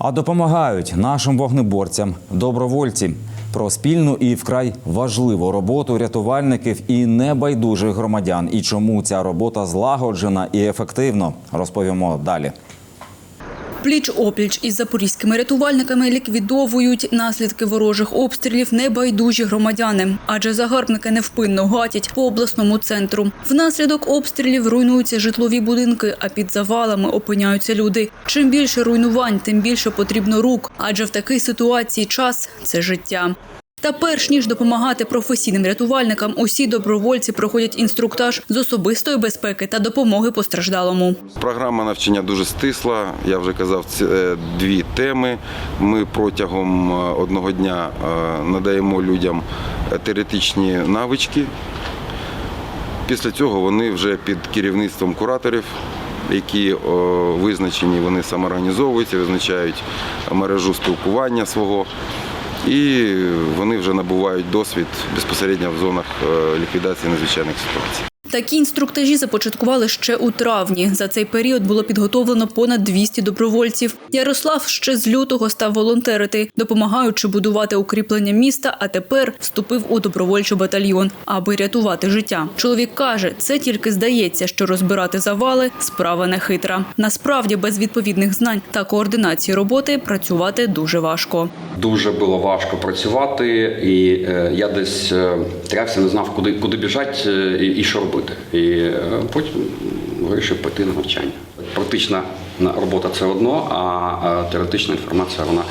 А допомагають нашим вогнеборцям добровольці. Про спільну і вкрай важливу роботу рятувальників і небайдужих громадян. І чому ця робота злагоджена і ефективно, розповімо далі. Пліч опліч із запорізькими рятувальниками ліквідовують наслідки ворожих обстрілів небайдужі громадяни, адже загарбники невпинно гатять по обласному центру. Внаслідок обстрілів руйнуються житлові будинки, а під завалами опиняються люди. Чим більше руйнувань, тим більше потрібно рук, адже в такій ситуації час це життя. Та перш ніж допомагати професійним рятувальникам, усі добровольці проходять інструктаж з особистої безпеки та допомоги постраждалому. Програма навчання дуже стисла. Я вже казав, це дві теми. Ми протягом е, одного дня е, надаємо людям е, теоретичні навички. Після цього вони вже під керівництвом кураторів, які визначені, вони самоорганізовуються, визначають мережу спілкування свого. І вони вже набувають досвід безпосередньо в зонах е, ліквідації надзвичайних ситуацій. Такі інструктажі започаткували ще у травні. За цей період було підготовлено понад 200 добровольців. Ярослав ще з лютого став волонтерити, допомагаючи будувати укріплення міста. А тепер вступив у добровольчий батальйон, аби рятувати життя. Чоловік каже, це тільки здається, що розбирати завали справа не хитра. Насправді, без відповідних знань та координації роботи працювати дуже важко. Дуже було важко працювати, і е, я десь е, трявся, не знав, куди, куди біжати е, і що робити. І е, потім вирішив піти на навчання. Практична робота це одно, а е, теоретична інформація вона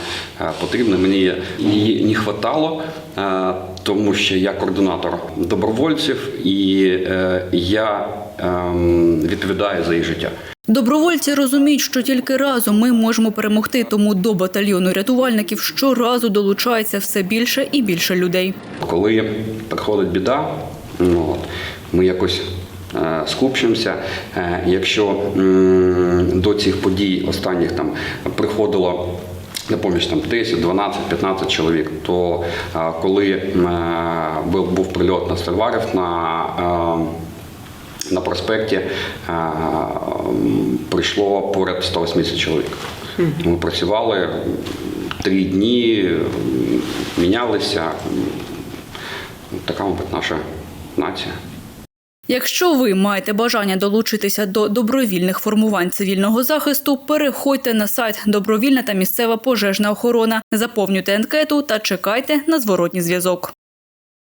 е, потрібна. Мені її не е, тому що я координатор добровольців і е, я ем, відповідаю за їх життя. Добровольці розуміють, що тільки разом ми можемо перемогти, тому до батальйону рятувальників щоразу долучається все більше і більше людей. Коли приходить біда, ну, ми якось е, скупчимося. Е, якщо до цих подій останніх там приходило. На поміч там 10, 12, 15 чоловік. То е, коли був, був прильот на Стальварів на, на проспекті, прийшло поряд 180 чоловік. Ми працювали три дні, мінялися. Така, мабуть, наша нація. Якщо ви маєте бажання долучитися до добровільних формувань цивільного захисту, переходьте на сайт Добровільна та місцева пожежна охорона, заповнюйте анкету та чекайте на зворотній зв'язок.